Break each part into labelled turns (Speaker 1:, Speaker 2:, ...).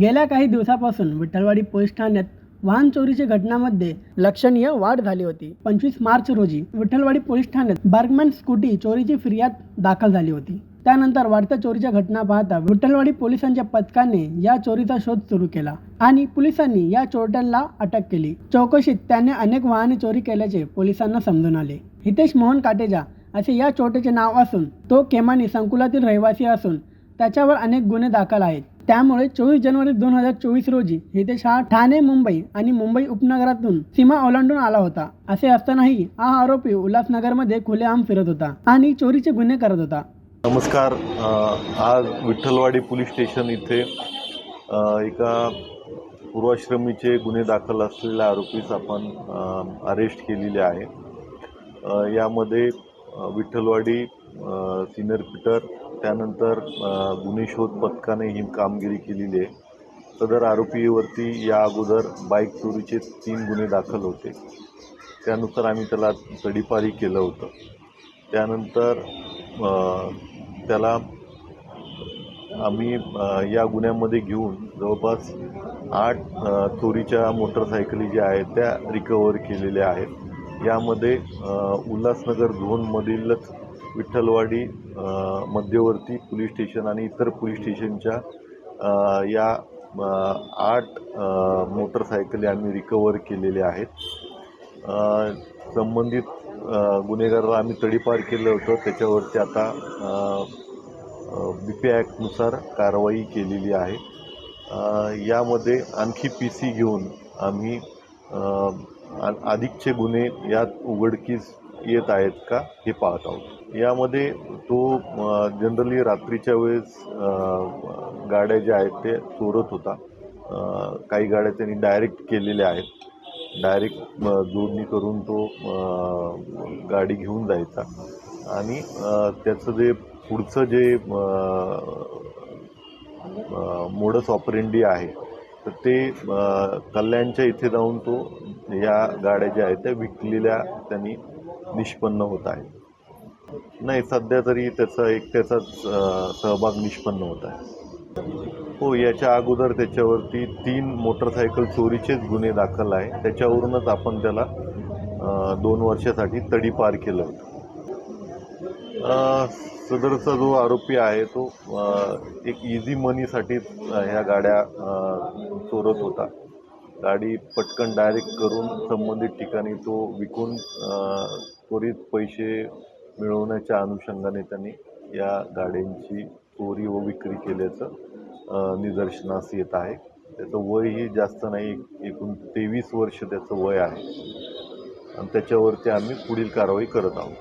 Speaker 1: गेल्या काही दिवसापासून विठ्ठलवाडी पोलीस ठाण्यात वाहन चोरीच्या घटनांमध्ये लक्षणीय वाढ झाली होती. पंचवीस मार्च रोजी विठ्ठलवाडी पोलीस ठाण्यात बार्गमॅन स्कूटी चोरीची फिर्याद दाखल झाली होती. त्यानंतर वाढत्या चोरीच्या घटना पाहता विठ्ठलवाडी पोलिसांच्या पथकाने या चोरीचा शोध सुरू केला आणि पोलिसांनी या चोरट्यांना अटक केली. चौकशीत त्याने अनेक वाहने चोरी केल्याचे पोलिसांना समजून आले. हितेश मोहन काटेजा असे या चोरट्याचे नाव असून तो केमानी संकुलातील रहिवासी असून त्याच्यावर अनेक गुन्हे दाखल आहेत. त्यामुळे चोवीस जानेवारी दोन हजार चोवीस रोजी हितेश हा ठाणे मुंबई आणि मुंबई उपनगरातून सीमा ओलांडून आला होता. असे असतानाही हा आरोपी उल्हासनगरमध्ये खुलेआम फिरत होता आणि चोरीचे गुन्हे करत होता.
Speaker 2: नमस्कार. आज विठ्ठलवाडी पोलीस स्टेशन इथे एका पूर्वाश्रमीचे गुन्हे दाखल असलेल्या आरोपीस आपण अरेस्ट केलेले आहे. यामध्ये विठ्ठलवाडी सिनियर पीटर त्यानंतर गुन्हे शोध पथकाने ही कामगिरी केलेली आहे. सदर आरोपीवरती या अगोदर बाईक चोरीचे तीन गुन्हे दाखल होते. त्यानुसार आम्ही त्याला तडीपारी केलं होतं. त्यानंतर त्याला आम्ही या गुन्ह्यामध्ये घेऊन जवळपास आठ चोरीच्या मोटरसायकली ज्या आहेत त्या रिकवर केलेल्या आहेत. यामध्ये उल्हासनगर झोनमधीलच विठ्ठलवाडी मध्यवर्ती पोलीस स्टेशन आणि इतर पोलीस स्टेशनच्या या आठ मोटरसायकली आम्ही रिकवर केलेल्या आहेत. संबंधित गुन्हेगाराला आम्ही तडीपार केलं होतं. त्याच्यावरती आता बी पी ॲक्टनुसार कारवाई केलेली आहे. यामध्ये आणखी पी सी घेऊन आम्ही आ- अधिकचे गुन्हे यात उघडकीस येत आहेत का हे पाहत आहोत. यामध्ये तो जनरली रात्रीच्या वेळेस गाड्या ज्या आहेत ते चोरत होता. काही गाड्या त्यांनी डायरेक्ट केलेल्या आहेत. डायरेक्ट जोडणी करून तो गाडी घेऊन जायचा. आणि त्याचं जे पुढचं जे मोडस ऑपरेंडी आहे तर ते कल्याणच्या इथे जाऊन तो या गाड्या ज्या आहेत त्या विकलेल्या त्यांनी निष्पन्न होत आहे. नाही सध्या तरी त्याचा एक त्याचाच सहभाग निष्पन्न होत आहे. हो याच्या अगोदर त्याच्यावरती तीन मोटरसायकल चोरीचेच गुन्हे दाखल आहे. त्याच्यावरूनच आपण त्याला दोन वर्षासाठी तडीपार केलं होतं. सदरचा जो आरोपी आहे तो एक इझी मनीसाठी ह्या गाड्या चोरत होता. गाडी पटकन डायरेक्ट करून संबंधित ठिकाणी तो विकून त्वरित पैसे मिळवण्याच्या अनुषंगाने त्यांनी या गाड्यांची चोरी व विक्री केल्याचं निदर्शनास येत आहे. त्याचं वयही जास्त नाही एकूण तेवीस वर्ष त्याचं वय आहे. आणि त्याच्यावरती आम्ही पुढील कारवाई करत आहोत.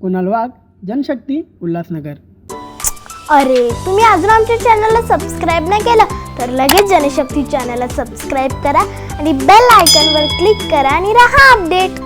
Speaker 1: कुणाल वाघ जनशक्ती उल्हासनगर.
Speaker 3: अरे तुम्ही अजून आमच्या चॅनलला सबस्क्राईब नाही केलं? तर लगेच जनशक्ती चॅनलला सबस्क्राईब करा आणि बेल आयकनवर क्लिक करा आणि राहा अपडेट.